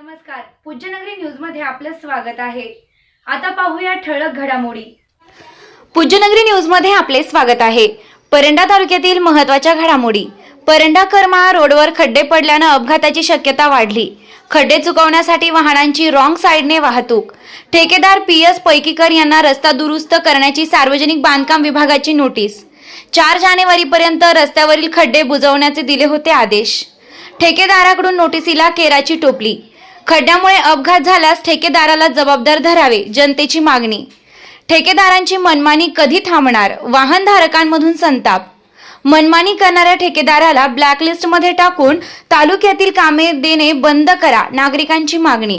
नमस्कार. पूज्यनगरी न्यूजमध्ये आपलं स्वागत आहे. आता पाहूया ठळक घडामोडी. पूज्यनगरी न्यूजमध्ये आपले स्वागत आहे. परंडा तालुक्यातील महत्त्वाच्या घडामोडी. परंडा करमाळा रोडवर खड्डे पडल्यानं अपघाताची शक्यता वाढली. खड्डे चुकवण्यासाठी वाहनांची रॉंग साईडने वाहतूक. ठेकेदार पी एस पैकीकर यांना रस्ता दुरुस्त करण्याची सार्वजनिक बांधकाम विभागाची नोटीस. चार जानेवारीपर्यंत रस्त्यावरील खड्डे बुजवण्याचे दिले होते आदेश. ठेकेदाराकडून नोटिसीला केराची टोपली. खड्ड्यामुळे अपघात झाल्यास ठेकेदाराला जबाबदार धरावे जनतेची मागणी. ठेकेदारांची मनमानी कधी थांबणार? वाहनधारकांमधून संताप. मनमानी करणाऱ्या ठेकेदाराला ब्लॅकलिस्टमध्ये टाकून तालुक्यातील कामे देणे बंद करा नागरिकांची मागणी.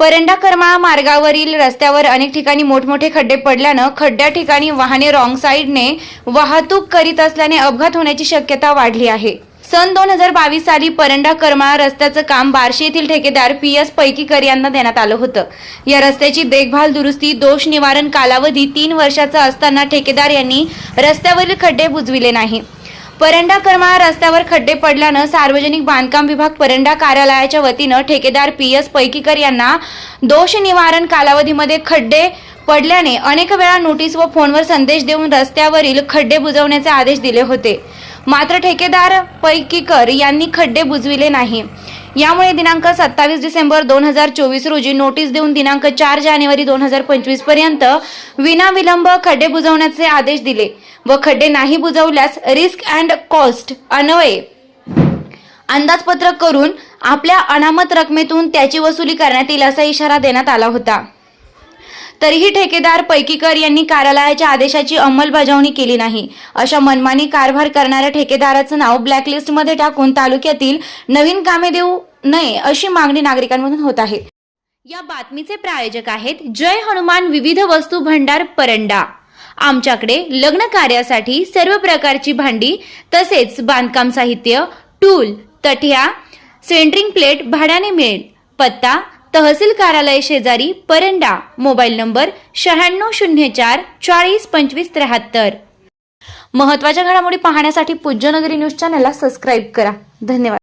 परंडा करमाळा मार्गावरील रस्त्यावर अनेक ठिकाणी मोठमोठे खड्डे पडल्यानं खड्ड्या ठिकाणी वाहने रॉंग साईडने वाहतूक करीत असल्याने अपघात होण्याची शक्यता वाढली आहे. सन दोन हजार बावीस साली परंडा करमाळा रस्त्याचं काम बार्शी येथील ठेकेदार पी एस पैकीकर यांना देण्यात आलं होतं. या रस्त्याची देखभाल दुरुस्ती दोष निवारण कालावधी तीन वर्षाचा असताना ठेकेदार यांनी रस्त्यावरील खड्डे बुजविले नाही. परंडा करमाळा रस्त्यावर खड्डे पडल्यानं सार्वजनिक बांधकाम विभाग परंडा कार्यालयाच्या वतीनं ठेकेदार पी एस पैकीकर यांना दोष निवारण कालावधीमध्ये खड्डे पडल्याने अनेक वेळा नोटीस व फोनवर संदेश देऊन रस्त्यावरील खड्डे बुजवण्याचे आदेश दिले होते. मात्र ठेकेदार पैकीकर यांनी खड्डे बुजविले नाही. यामुळे दिनांक सत्तावीस डिसेंबर दोन हजार चोवीस रोजी नोटीस देऊन दिनांक चार जानेवारी दोन हजार पंचवीसपर्यंत विनाविलंब खड्डे बुजवण्याचे आदेश दिले व खड्डे नाही बुजवल्यास रिस्क अँड कॉस्ट अन्वये. अंदाजपत्रक करून आपल्या अनामत रकमेतून त्याची वसुली करण्यात येईल असा इशारा देण्यात आला होता. तरीही ठेकेदार पैकीकर यांनी कार्यालयाच्या आदेशाची अंमलबजावणी केली नाही. अशा मनमानी कारभार करणाऱ्या ठेकेदाराचं नाव ब्लॅकलिस्टमध्ये टाकून तालुक्यातील नवीन कामे देऊ नये अशी मागणी नागरिकांमधून होत आहे. या बातमीचे प्रायोजक आहेत जय हनुमान विविध वस्तू भंडार परंडा. आमच्याकडे लग्न कार्यासाठी सर्व प्रकारची भांडी तसेच बांधकाम साहित्य टूल तठ्या सेंटरिंग प्लेट भाड्याने मिळेल. पत्ता तहसील कार्यालय शेजारी परंडा मोबाईल नंबर शहाण्णव शून्य चार चाळीस पंचवीस त्र्याहत्तर. महत्त्वाच्या घडामोडी पाहण्यासाठी पूज्यनगरी न्यूज चॅनलला सबस्क्राईब करा. धन्यवाद.